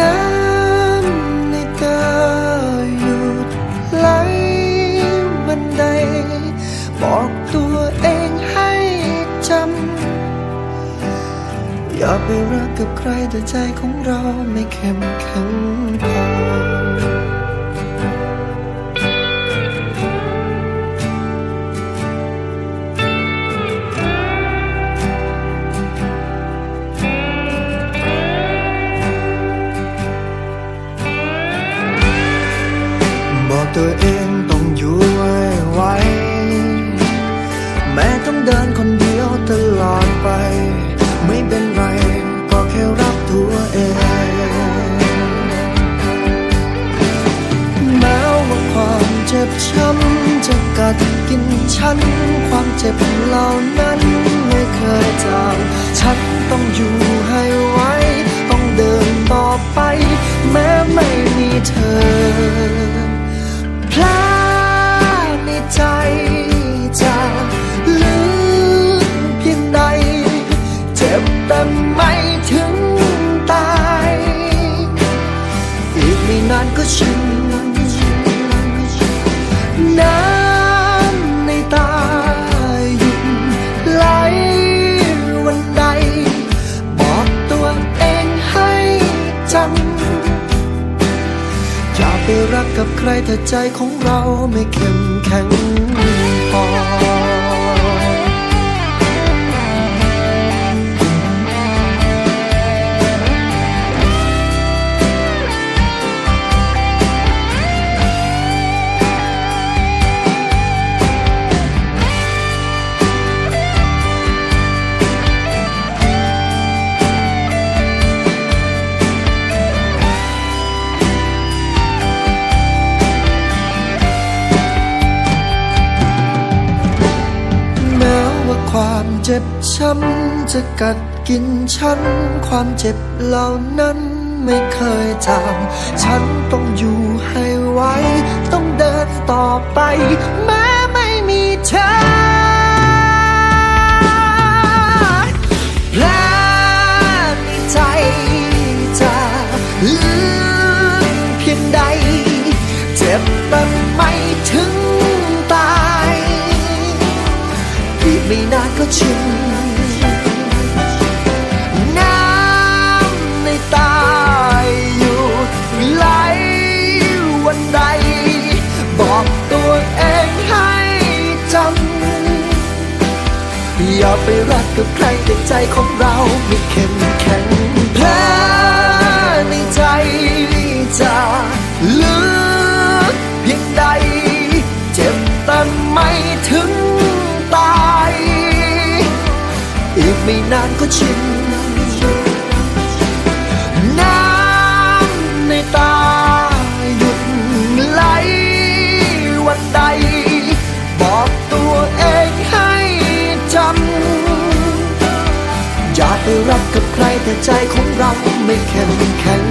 น้ำในตาหยุดไหลบันได บอกตัวเองให้จำ อย่าไปรักกับใครแต่ใจของเราไม่เข้มแข็งพอ บอกตัวเองานก็ชินน้ำในตาหยุดไหลวันใด บอกตัวเองให้จำอย่าไปรักกับใครถ้าใจของเราไม่เข้มแข็ง เจ็บช้ำจะกัดกินฉัน ความเจ็บเหล่านั้นไม่เคยจางฉันต้องอยู่ให้ไวต้องเดินต่อไป แม้ไม่มีเธอแผลในใจจะลึกเพียงใด เจ็บแต่ไม่ถึง ไม่นานก็ชินน้ำในตาหยุดไหลวันใด บอกตัวเองให้จำอย่าไปรักกับใครแต่ใจของเราไม่เข้มแข็งแผ อีกไม่นานก็ชิน น้ำในตาหยุดไหลวันใด บอกตัวเองให้จำ อย่าไปรักกับใครแต่ใจของเราไม่แข็งแข็ง